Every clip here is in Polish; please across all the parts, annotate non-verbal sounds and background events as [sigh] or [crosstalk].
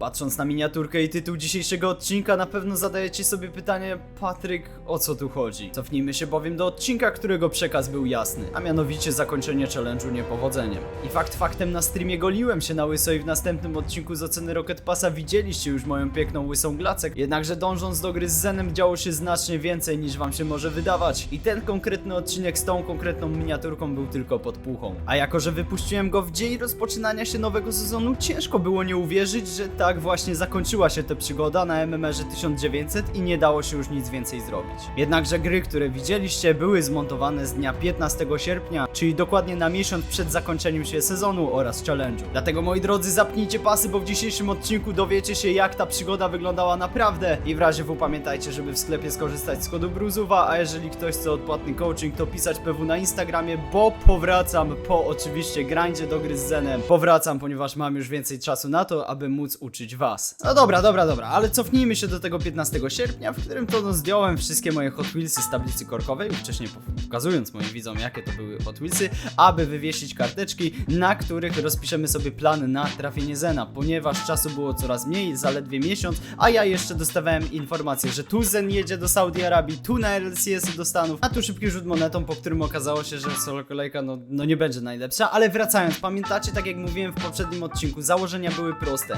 Patrząc na miniaturkę i tytuł dzisiejszego odcinka, na pewno zadajecie sobie pytanie, Patryk, o co tu chodzi? Cofnijmy się bowiem do odcinka, którego przekaz był jasny, a mianowicie zakończenie challenge'u niepowodzeniem. I fakt faktem na streamie goliłem się na łyso i w następnym odcinku z oceny Rocket Passa widzieliście już moją piękną łysą glacek, jednakże dążąc do gry z Zenem działo się znacznie więcej niż wam się może wydawać. I ten konkretny odcinek z tą konkretną miniaturką był tylko podpuchą. A jako, że wypuściłem go w dzień rozpoczynania się nowego sezonu, ciężko było nie uwierzyć, że tak właśnie zakończyła się ta przygoda na MMR 1900 i nie dało się już nic więcej zrobić. Jednakże gry, które widzieliście, były zmontowane z dnia 15 sierpnia, czyli dokładnie na miesiąc przed zakończeniem się sezonu oraz challenge'u. Dlatego moi drodzy, zapnijcie pasy, bo w dzisiejszym odcinku dowiecie się jak ta przygoda wyglądała naprawdę i w razie W pamiętajcie, żeby w sklepie skorzystać z kodu Bruzuwa, a jeżeli ktoś chce odpłatny coaching, to pisać PW na Instagramie, bo powracam po oczywiście grindzie do gry z Zenem. Powracam, ponieważ mam już więcej czasu na to, aby móc uczyć was. No dobra, dobra, dobra, ale cofnijmy się do tego 15 sierpnia, w którym to no zdjąłem wszystkie moje Hot Wheelsy z tablicy korkowej, wcześniej pokazując moim widzom jakie to były Hot Wheelsy, aby wywiesić karteczki, na których rozpiszemy sobie plan na trafienie Zena, ponieważ czasu było coraz mniej, zaledwie miesiąc, a ja jeszcze dostawałem informację, że tu Zen jedzie do Saudi Arabii, tu na LCS do Stanów, a tu szybki rzut monetą, po którym okazało się, że solo kolejka no, no nie będzie najlepsza, ale wracając, pamiętacie, tak jak mówiłem w poprzednim odcinku, założenia były proste.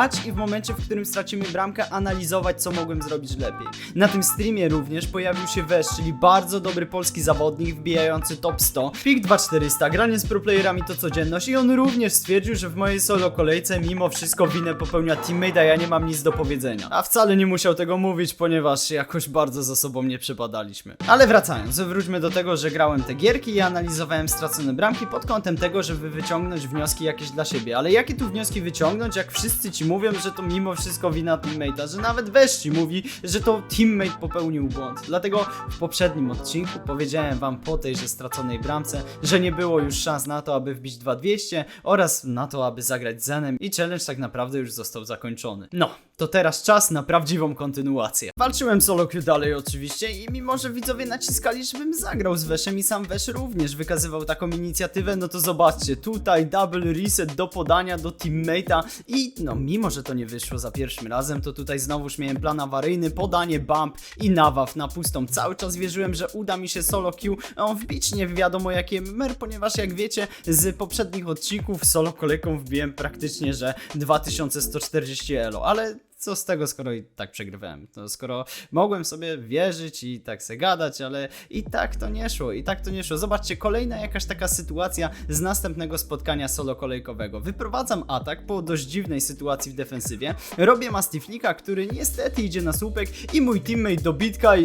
Grać i w momencie, w którym stracimy bramkę, analizować, co mogłem zrobić lepiej. Na tym streamie również pojawił się Wesz, czyli bardzo dobry polski zawodnik wbijający top 100, pik 2400, granie z proplayerami to codzienność i on również stwierdził, że w mojej solo kolejce mimo wszystko winę popełnia teammate, a ja nie mam nic do powiedzenia. A wcale nie musiał tego mówić, ponieważ jakoś bardzo za sobą nie przepadaliśmy. Ale wracając, wróćmy do tego, że grałem te gierki i analizowałem stracone bramki pod kątem tego, żeby wyciągnąć wnioski jakieś dla siebie. Ale jakie tu wnioski wyciągnąć, jak wszyscy ci mówią, że to mimo wszystko wina teammate'a, że nawet Wesz ci mówi, że to teammate popełnił błąd. Dlatego w poprzednim odcinku powiedziałem wam po tejże straconej bramce, że nie było już szans na to, aby wbić 2200 oraz na to, aby zagrać Zenem i challenge tak naprawdę już został zakończony. No, to teraz czas na prawdziwą kontynuację. Walczyłem solo queue dalej oczywiście i mimo, że widzowie naciskali, żebym zagrał z Weszem i sam Wesz również wykazywał taką inicjatywę, no to zobaczcie, tutaj double reset do podania do teammate'a i no mimo, że to nie wyszło za pierwszym razem, to tutaj znowuż miałem plan awaryjny, podanie bump i nawaw na pustą. Cały czas wierzyłem, że uda mi się solo queue no, wbić nie wiadomo jakie MMR, ponieważ jak wiecie z poprzednich odcinków solo kolejką wbiłem praktycznie, że 2140 elo, ale co z tego, skoro i tak przegrywałem? To skoro mogłem sobie wierzyć i tak se gadać, ale i tak to nie szło, i tak to nie szło. Zobaczcie, kolejna jakaś taka sytuacja z następnego spotkania solo kolejkowego. Wyprowadzam atak po dość dziwnej sytuacji w defensywie, robię Mastiflika, który niestety idzie na słupek i mój teammate dobitka i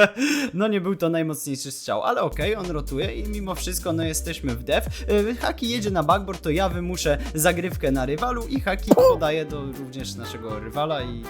[laughs] no nie był to najmocniejszy strzał, ale okej, on rotuje i mimo wszystko no jesteśmy w def. Yy, Haki jedzie na backboard, to ja wymuszę zagrywkę na rywalu i Haki podaje do również naszego rywala i,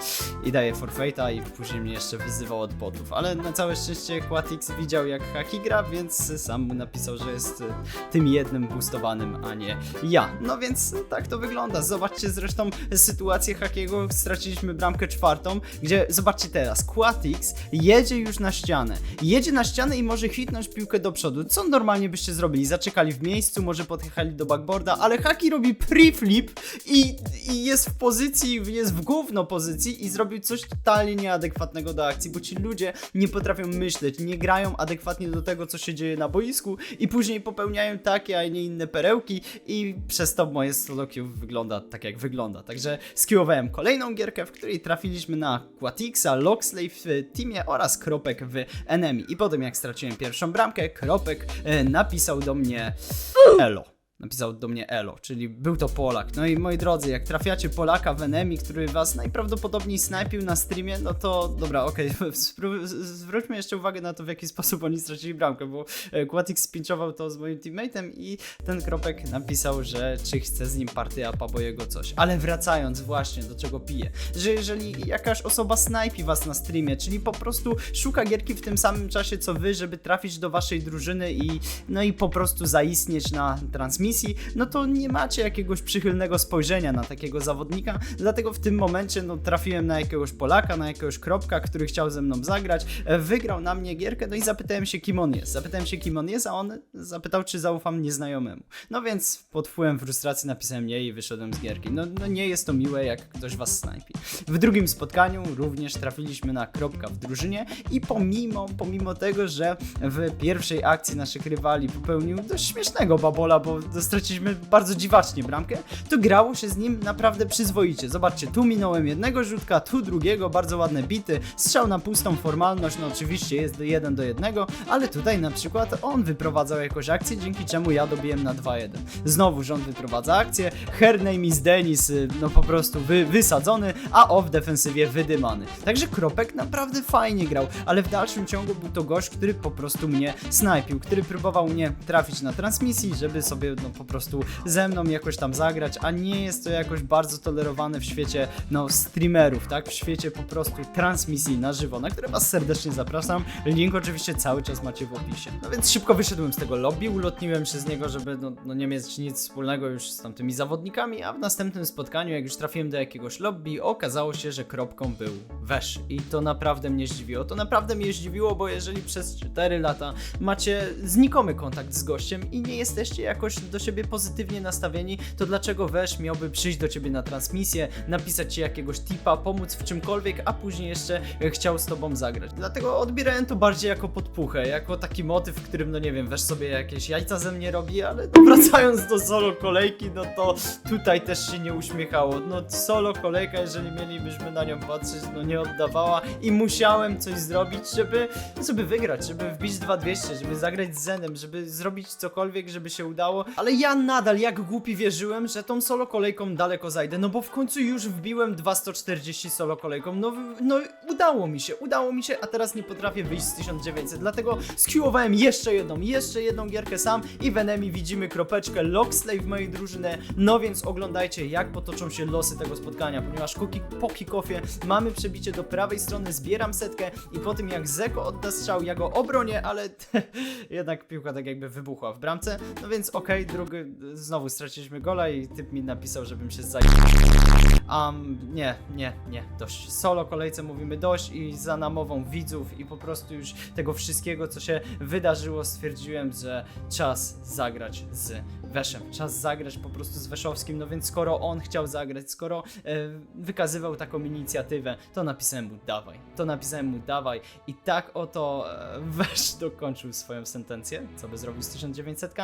i daje forfeita i później mnie jeszcze wyzywał od botów. Ale na całe szczęście Quatix widział jak Haki gra, więc sam mu napisał, że jest y, tym jednym boostowanym, a nie ja. No więc tak to wygląda. Zobaczcie zresztą sytuację Hakiego, straciliśmy bramkę czwartą, gdzie zobaczcie teraz, Quatix jedzie już na ścianę. Jedzie na ścianę i może hitnąć piłkę do przodu. Co normalnie byście zrobili? Zaczekali w miejscu, może podjechali do backboarda, ale Haki robi pre-flip i, i jest w pozycji, jest w gówno pozycji i zrobił coś totalnie nieadekwatnego do akcji, bo ci ludzie nie potrafią myśleć, nie grają adekwatnie do tego, co się dzieje na boisku i później popełniają takie, a nie inne perełki i przez to moje solo queue wygląda tak, jak wygląda. Także skiłowałem kolejną gierkę, w której trafiliśmy na Quatixa, Loxley w teamie oraz Kropek w Enemy. I potem jak straciłem pierwszą bramkę, Kropek e, napisał do mnie Elo. Napisał do mnie Elo, czyli był to Polak. No i moi drodzy, jak trafiacie Polaka w enemy, który was najprawdopodobniej snajpił na streamie, no to dobra, okej, [laughs] z- zwróćmy jeszcze uwagę na to, w jaki sposób oni stracili bramkę, bo e, Quatix spinchował to z moim teammateem i ten Kropek napisał, że czy chce z nim partia bo jego coś. Ale wracając właśnie do czego piję, że jeżeli jakaś osoba snajpi was na streamie, czyli po prostu szuka gierki w tym samym czasie co wy, żeby trafić do waszej drużyny i no i po prostu zaistnieć na transmisji, transmisji, no to nie macie jakiegoś przychylnego spojrzenia na takiego zawodnika, dlatego w tym momencie no, trafiłem na jakiegoś Polaka, na jakiegoś Kropka, który chciał ze mną zagrać, e, wygrał na mnie gierkę, no i zapytałem się kim on jest. Zapytałem się kim on jest, a on zapytał czy zaufam nieznajomemu. No więc pod wpływem frustracji napisałem nie i wyszedłem z gierki. No, no nie jest to miłe, jak ktoś was snajpi. W drugim spotkaniu również trafiliśmy na Kropka w drużynie i pomimo, pomimo tego, że w pierwszej akcji naszych rywali popełnił dość śmiesznego babola, bo straciliśmy bardzo dziwacznie bramkę, to grało się z nim naprawdę przyzwoicie. Zobaczcie, tu minąłem jednego rzutka, tu drugiego, bardzo ładne bity, strzał na pustą formalność, no oczywiście jest jeden do jednego, ale tutaj na przykład on wyprowadzał jakąś akcję, dzięki czemu ja dobiłem na 2-1. Znowu rząd wyprowadza akcję, her name is Denis, y, no po prostu wy, wysadzony, a o w defensywie wydymany. Także Kropek naprawdę fajnie grał, ale w dalszym ciągu był to gość, który po prostu mnie snajpił, który próbował mnie trafić na transmisji, żeby sobie no po prostu ze mną jakoś tam zagrać, a nie jest to jakoś bardzo tolerowane w świecie no streamerów, tak? W świecie po prostu transmisji na żywo, na które was serdecznie zapraszam. Link oczywiście cały czas macie w opisie. No więc szybko wyszedłem z tego lobby, ulotniłem się z niego, żeby no, no nie mieć nic wspólnego już z tamtymi zawodnikami, a w następnym spotkaniu, jak już trafiłem do jakiegoś lobby, okazało się, że kropką był Wesz. I to naprawdę mnie zdziwiło. To naprawdę mnie zdziwiło, bo jeżeli przez 4 lata macie znikomy kontakt z gościem i nie jesteście jakoś do siebie pozytywnie nastawieni, to dlaczego Wesz miałby przyjść do ciebie na transmisję, napisać ci jakiegoś tipa, pomóc w czymkolwiek, a później jeszcze e, chciał z tobą zagrać. Dlatego odbierałem to bardziej jako podpuchę, jako taki motyw, w którym, no nie wiem, Wesz sobie jakieś jajca ze mnie robi, ale no, wracając do solo kolejki, no to tutaj też się nie uśmiechało. No solo kolejka, jeżeli mielibyśmy na nią patrzeć, no nie oddawała i musiałem coś zrobić, żeby, żeby wygrać, żeby wbić 2200, żeby zagrać z Zenem, żeby zrobić cokolwiek, żeby się udało, ale ja nadal jak głupi wierzyłem, że tą solo kolejką daleko zajdę, no bo w końcu już wbiłem 2140 solo kolejką, no, no udało mi się, udało mi się, a teraz nie potrafię wyjść z 1900, dlatego skiłowałem jeszcze jedną, jeszcze jedną gierkę sam i w enemy widzimy kropeczkę w mojej drużynie, no więc oglądajcie jak potoczą się losy tego spotkania, ponieważ kuki, po kickoffie mamy przebicie do prawej strony, zbieram setkę i po tym jak Zeko odda strzał, ja go obronię, ale [laughs] jednak piłka tak jakby wybuchła w bramce, no więc okej, drugi, znowu straciliśmy gola i typ mi napisał, żebym się zajął. Um, nie, nie, nie, dość. Solo kolejce mówimy dość i za namową widzów i po prostu już tego wszystkiego, co się wydarzyło, stwierdziłem, że czas zagrać z Weszem. Czas zagrać po prostu z Weszowskim, no więc skoro on chciał zagrać, skoro e, wykazywał taką inicjatywę, to napisałem mu dawaj. To napisałem mu dawaj i tak oto e, [laughs] Wesz dokończył swoją sentencję, co by zrobił z 1900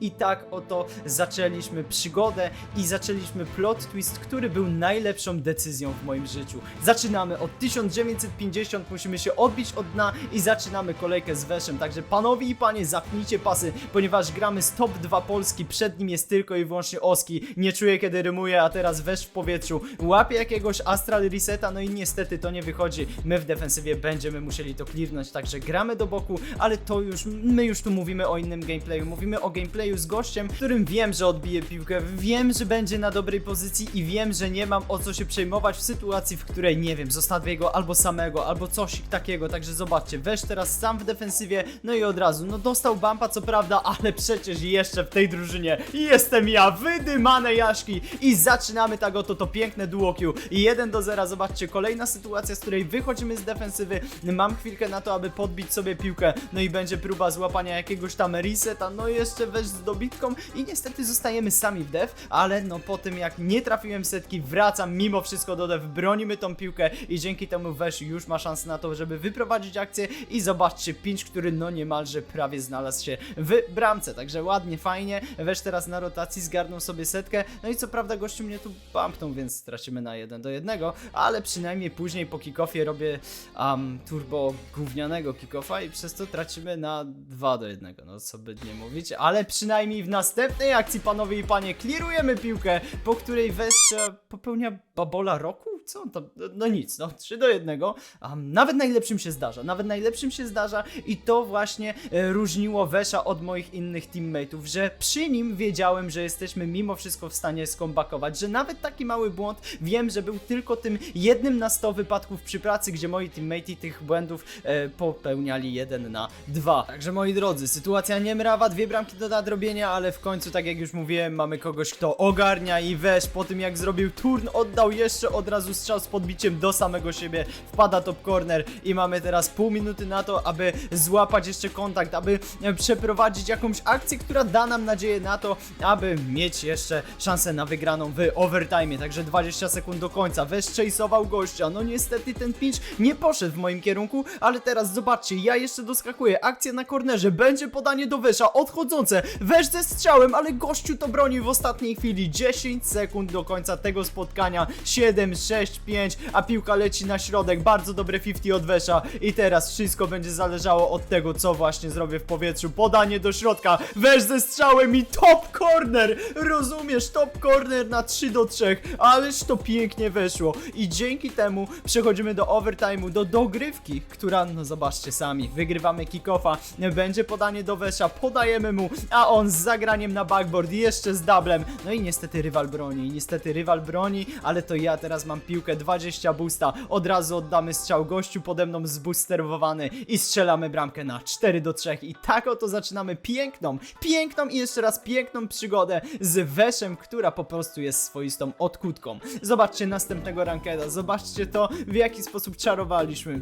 i tak oto zaczęliśmy przygodę i zaczęliśmy plot twist, który był najlepszą decyzją w moim życiu. Zaczynamy od 1950, musimy się odbić od dna i zaczynamy kolejkę z Weszem. Także panowie i panie, zapnijcie pasy, ponieważ gramy z top 2 Polski, przed nim jest tylko i wyłącznie Oski. Nie czuję kiedy rymuje, a teraz Wesz w powietrzu. Łapie jakiegoś Astral Reseta, no i niestety to nie wychodzi. My w defensywie będziemy musieli to clearnąć, także gramy do boku, ale to już, my już tu mówimy o innym gameplayu. Mówimy o gameplayu z gościem, którym wiem, że odbije piłkę, wiem, że będzie na dobrej pozycji i wiem, że nie mam o co się przejmować w sytuacji, w której, nie wiem, zostawię go albo samego, albo coś takiego, także zobaczcie, Wesz teraz sam w defensywie, no i od razu, no dostał bumpa co prawda, ale przecież jeszcze w tej drużynie jestem ja, wydymane Jaszki. I zaczynamy tak oto to piękne duo Q. 1 do 0, zobaczcie, kolejna sytuacja, z której wychodzimy z defensywy, mam chwilkę na to, aby podbić sobie piłkę, no i będzie próba złapania jakiegoś tam reseta, no i jeszcze Wesz z dobitką. I niestety zostajemy sami w def, ale no po tym jak nie trafiłem setki, wracam mimo wszystko do def, bronimy tą piłkę i dzięki temu Wesz już ma szansę na to, żeby wyprowadzić akcję. I zobaczcie, Pinch, który no niemalże prawie znalazł się w bramce, także ładnie, fajnie, Wesz teraz na rotacji zgarnął sobie setkę, no i co prawda gościu mnie tu bumpnął, więc stracimy na 1 do 1, ale przynajmniej później po kickoffie robię um, turbo gównianego kickoffa i przez to tracimy na 2 do 1, no co by nie mówić, ale przynajmniej w następnej akcji, panowie i panie, klirujemy piłkę, po której Wesz popełnia babola roku? Co on tam, no nic, no 3 do 1, a nawet najlepszym się zdarza, nawet najlepszym się zdarza i to właśnie e, różniło Wesza od moich innych teammateów, że przy nim wiedziałem, że jesteśmy mimo wszystko w stanie skombakować, że nawet taki mały błąd wiem, że był tylko tym jednym na 100 wypadków przy pracy, gdzie moi teammatei tych błędów e, popełniali jeden na dwa. Także moi drodzy, sytuacja nie mrawa, dwie bramki do nadrobienia, ale w końcu, tak jak już mówiłem, mamy kogoś, kto ogarnia i Wesz po tym jak zrobił turn, oddał jeszcze od razu strzał z podbiciem do samego siebie, wpada top corner i mamy teraz pół minuty na to, aby złapać jeszcze kontakt, aby e, przeprowadzić jakąś akcję, która da nam nadzieję na to, aby mieć jeszcze szansę na wygraną w overtime. Także 20 sekund do końca. Wesz chase'ował gościa. No niestety ten pinch nie poszedł w moim kierunku, ale teraz zobaczcie, ja jeszcze doskakuję. Akcja na kornerze, będzie podanie do Wesza, odchodzące. Wesz ze strzałem, ale gościu to broni w ostatniej chwili. 10 sekund do końca tego spotkania. 7, 6, 5, a piłka leci na środek. Bardzo dobre 50 od Wesza. I teraz wszystko będzie zależało od tego, co właśnie zrobię w powietrzu. Podanie do środka. Wesz ze strzałem i top corner. Rozumiesz, top corner na 3 do 3. Ależ to pięknie weszło. I dzięki temu przechodzimy do overtime'u, do dogrywki, która, no zobaczcie sami, wygrywamy kickoffa. Będzie podanie do Wesza, podajemy mu, a on z zagraniem na backboard, jeszcze z dublem. No i niestety rywal broni, niestety rywal broni, ale to ja teraz mam piłkę 20 boosta. Od razu oddamy strzał gościu pode mną zboosterowany i strzelamy bramkę na 4 do 3. I tak oto zaczynamy piękną, piękną i jeszcze raz piękną przygodę z Weszem, która po prostu jest swoistą odkutką. Zobaczcie następnego rankeda, zobaczcie to, w jaki sposób czarowaliśmy.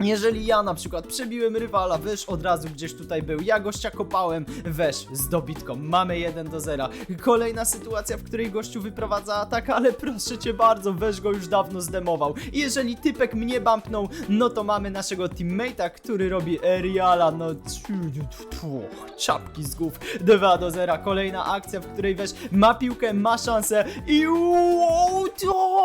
Jeżeli ja na przykład przebiłem rywala, Wesz od razu gdzieś tutaj był, ja gościa kopałem, Wesz z dobitką, mamy 1 do 0. Kolejna sytuacja, w której gościu wyprowadza atak, ale proszę cię bardzo, Wesz go już dawno zdemował. Jeżeli typek mnie bumpnął, no to mamy naszego teammate'a, który robi Eriala, no czapki z głów, 2 do 0. Kolejna akcja, w której Wesz ma piłkę, ma szansę i wow,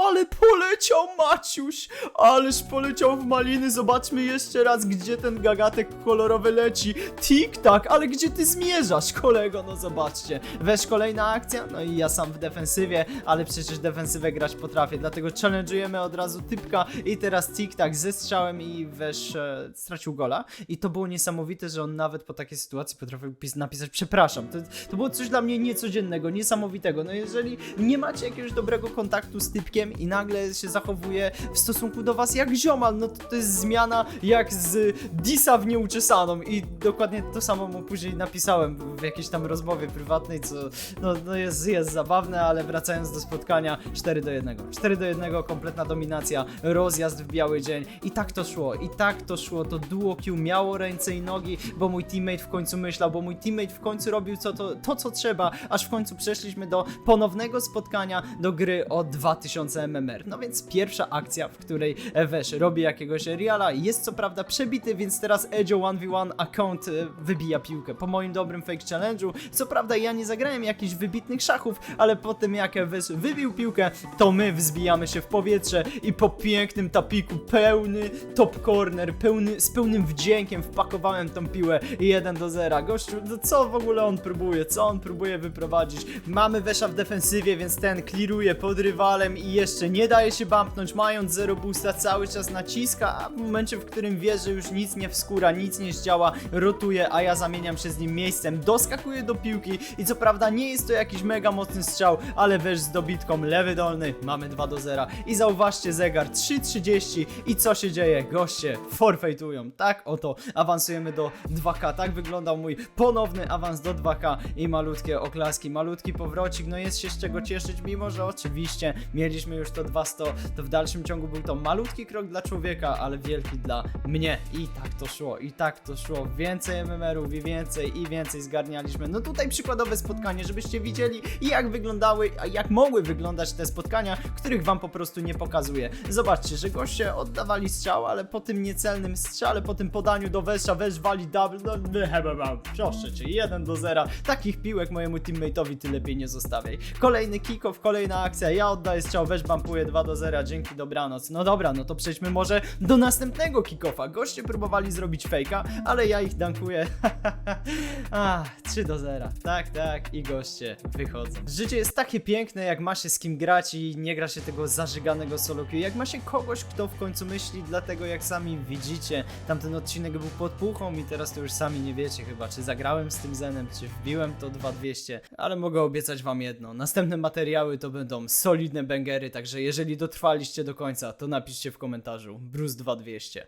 ale poleciał Maciuś, ależ poleciał w maliny, zobaczmy jeszcze raz, gdzie ten gagatek kolorowy leci, tik-tak, ale gdzie ty zmierzasz, kolego, no zobaczcie, Wesz kolejna akcja, no i ja sam w defensywie, ale przecież defensywę grać potrafię, dlatego challenge'ujemy od razu typka. I teraz tik-tak ze strzałem i Wesz e, stracił gola. I to było niesamowite, że on nawet po takiej sytuacji potrafił pis- napisać przepraszam, to, to było coś dla mnie niecodziennego, niesamowitego, no jeżeli nie macie jakiegoś dobrego kontaktu z typkiem i nagle się zachowuje w stosunku do was jak ziomal, no to to jest zmiana jak z Disa w nieuczesaną i dokładnie to samo mu później napisałem w jakiejś tam rozmowie prywatnej, co no, no jest, jest zabawne, ale wracając do spotkania 4 do 1. 4 do 1, kompletna dominacja, rozjazd w biały dzień i tak to szło, i tak to szło, to duo Q miało ręce i nogi, bo mój teammate w końcu myślał, bo mój teammate w końcu robił co to, to co trzeba, aż w końcu przeszliśmy do ponownego spotkania do gry o 2000 MMR. No więc pierwsza akcja, w której Wesz robi jakiegoś Riala, jest co prawda przebity, więc teraz Edzio 1v1 account e, wybija piłkę. Po moim dobrym fake challenge'u, co prawda ja nie zagrałem jakichś wybitnych szachów, ale po tym jak Wesz wybił piłkę, to my wzbijamy się w powietrze i po pięknym tapiku pełny top corner, pełny, z pełnym wdziękiem wpakowałem tą piłę 1 do 0. Gościu, no co w ogóle on próbuje? Co on próbuje wyprowadzić? Mamy Wesza w defensywie, więc ten kliruje pod rywalem i jeszcze nie daje się bumpnąć, mając 0 boosta, cały czas naciska, a w momencie, w którym wie, że już nic nie wskóra, nic nie zdziała, rotuje, a ja zamieniam się z nim miejscem, doskakuję do piłki i co prawda nie jest to jakiś mega mocny strzał, ale Wesz z dobitką, lewy dolny, mamy 2 do 0 i zauważcie zegar, 3.30 i co się dzieje? Goście forfeitują, tak oto awansujemy do 2K, tak wyglądał mój ponowny awans do 2K i malutkie oklaski, malutki powrocik, no jest się z czego cieszyć, mimo że oczywiście mieliśmy już to 200, to w dalszym ciągu był to malutki krok dla człowieka, ale wielki dla mnie i tak to szło, i tak to szło, więcej MMR-ów i więcej i więcej zgarnialiśmy, no tutaj przykładowe spotkanie, żebyście widzieli jak wyglądały, jak mogły wyglądać te spotkania, których wam po prostu nie pokazuję. Zobaczcie, że goście oddawali strzał, ale po tym niecelnym strzale, po tym podaniu do Wesza, Wesz wali double, no proszę cię, 1 do 0. Takich piłek mojemu teammate'owi ty lepiej nie zostawiaj. Kolejny kick-off, kolejna akcja, ja oddaję strzał, Wesz bumpuje 2 do 0. zera, dzięki, dobranoc. No dobra, no to przejdźmy może do następnego kick-offa. Goście próbowali zrobić fejka, ale ja ich dankuję. [laughs] A, 3 do 0. Tak, tak, i goście wychodzą. Życie jest takie piękne, jak ma się z kim grać i nie gra się tego zażyganego solo queue. Jak ma się kogoś, kto w końcu myśli, dlatego jak sami widzicie, tamten odcinek był pod puchą i teraz to już sami nie wiecie chyba, czy zagrałem z tym Zenem, czy wbiłem to 2200, ale mogę obiecać wam jedno. Następne materiały to będą solidne bangery, także jeżeli dotrwaliście do końca, to napiszcie w komentarzu Bruce 2200.